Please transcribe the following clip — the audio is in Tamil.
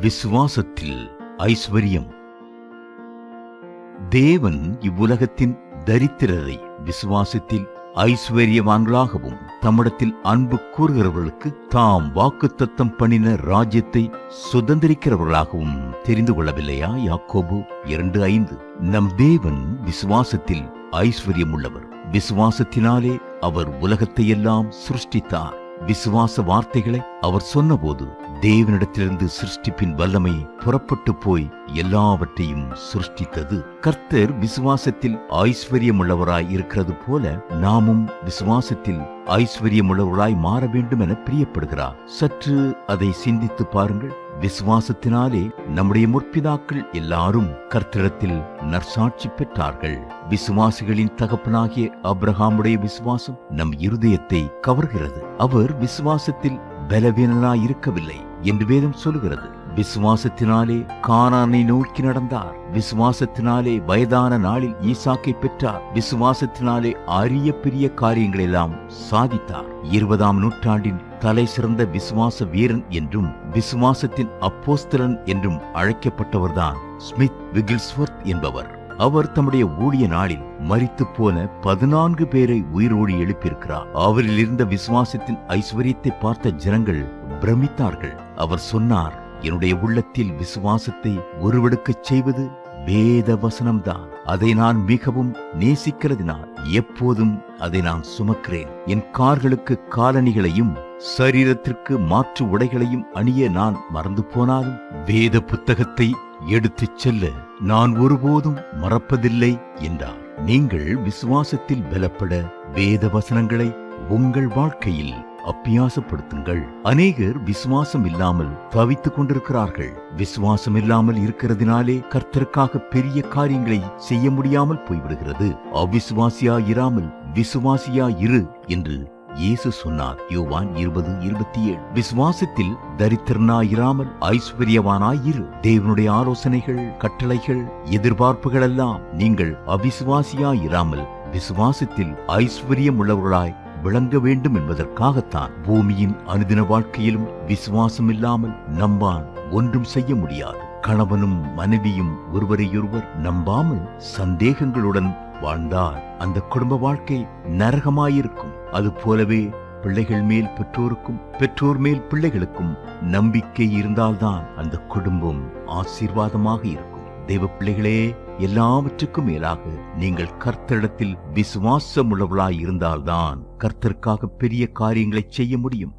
விசுவாசத்தில் ஐஸ்வர்யம். தேவன் இவ்வுலகத்தின் தரித்திரரை விசுவாசத்தில் ஐஸ்வர்யவான்களாகவும் தம்மிடத்தில் அன்பு கூறுகிறவர்களுக்கு தாம் வாக்குத்தத்தம் பண்ணின ராஜ்யத்தை சுதந்திரிக்கிறவர்களாகவும் தெரிந்து கொள்ளவில்லையா? யாக்கோபு இரண்டு ஐந்து. நம் தேவன் விசுவாசத்தில் ஐஸ்வர்யம் உள்ளவர் விசுவாசத்தினாலே அவர் உலகத்தையெல்லாம் சிருஷ்டித்தார். விசுவாச வார்த்தைகளை அவர் சொன்னபோது தேவனிடத்திலிருந்து சிருஷ்டிப்பின் வல்லமை புறப்பட்டு போய் எல்லாவற்றையும் சிருஷ்டித்தது. கர்த்தர் விசுவாசத்தில் ஐஸ்வர்யமுள்ளவராய் இருக்கிறது போல நாமும் விசுவாசத்தில் ஐஸ்வர்யமுள்ளவர்களாய் மாற வேண்டும் என பிரியப்படுகிறார். சற்று அதை சிந்தித்து பாருங்கள். விசுவாசத்தினாலே நம்முடைய முற்பிதாக்கள் எல்லாரும் கர்த்தரத்தில் நற்சாட்சி பெற்றார்கள். விசுவாசிகளின் தகப்பனாகிய அப்ரஹாமுடைய விசுவாசம் நம் இருதயத்தை கவர்கிறது. அவர் விசுவாசத்தில் பலவீனனாய் இருக்கவில்லை என்று வேதம் சொல்லுகிறது. விசுவாசத்தினாலே கானானை நோக்கி நடந்தார். விசுவாசத்தினாலே வயதான நாளில் ஈசாக்கை பெற்றார். விசுவாசத்தினாலே அரிய பெரிய காரியங்களெல்லாம் சாதித்தார். இருபதாம் நூற்றாண்டின் தலை சிறந்த விசுவாச வீரன் என்றும் விசுவாசத்தின் அப்போஸ்தலன் என்றும் அழைக்கப்பட்டவர்தான் ஸ்மித் விகில்ஸ்வர்த் என்பவர். அவர் தம்முடைய ஊழிய நாளில் மறித்து போன பதினான்கு பேரை உயிரோடு எழுப்பியிருக்கிறார். அவரில் இருந்த விசுவாசத்தின் ஐஸ்வர்யத்தை பார்த்த ஜனங்கள் பிரமித்தார்கள். அவர் சொன்னார் என்னுடைய உள்ளத்தில் விசுவாசத்தை உருவெடுக்கச் செய்வது வேத வசனம்தான். அதை நான் மிகவும் நேசிக்கிறதினால் எப்போதும் அதை நான் சுமக்கிறேன். என் கார்களுக்கு காலணிகளையும் சரீரத்திற்கு மாற்று உடைகளையும் அணிய நான் மறந்து போனாலும் வேத புத்தகத்தை எடுத்துச் செல்ல நான் ஒருபோதும் மறப்பதில்லை என்றார். நீங்கள் விசுவாசத்தில் பலப்பட வேத வசனங்களை உங்கள் வாழ்க்கையில் அப்பியாசப்படுத்துங்கள் அநேகர் விசுவாசம் இல்லாமல் தவித்துக் கொண்டிருக்கிறார்கள். விசுவாசம் இல்லாமல் இருக்கிறதினாலே கர்த்தருக்காக பெரிய காரியங்களை செய்ய முடியாமல் போய்விடுகிறது. அவிசுவாசியா இராமல் விசுவாசியா இரு என்று இயேசு சொன்னார். யோவான் இருபது இருபத்தி ஏழு. விசுவாசத்தில் தரித்திரனாயிராமல் ஐஸ்வர்யவானாயிரு. தேவனுடைய ஆலோசனைகள் கட்டளைகள் எதிர்பார்ப்புகள் எல்லாம் நீங்கள் அவிசுவாசியாயிராமல் விசுவாசத்தில் ஐஸ்வர்யம் உள்ளவர்களாய் விளங்க வேண்டும் என்பதற்காகத்தான் பூமியின் அனுதின வாழ்க்கையிலும் விசுவாசம் இல்லாமல் நம்பான் ஒன்றும் செய்ய முடியாது. கணவனும் மனைவியும் ஒருவரையொருவர் நம்பாமல் சந்தேகங்களுடன் வாழ்ந்தால் அந்த குடும்ப வாழ்க்கை நரகமாயிருக்கும். அது போலவே பிள்ளைகள் மேல் பெற்றோருக்கும் பெற்றோர் மேல் பிள்ளைகளுக்கும் நம்பிக்கை இருந்தால்தான் அந்த குடும்பம் ஆசீர்வாதமாக இருக்கும். தெய்வ பிள்ளைகளே எல்லாவற்றுக்கும் மேலாக நீங்கள் கர்த்தரிடத்தில் விசுவாசம் உள்ளவர்களாய் இருந்தால்தான் கர்த்தருக்காக பெரிய காரியங்களை செய்ய முடியும்.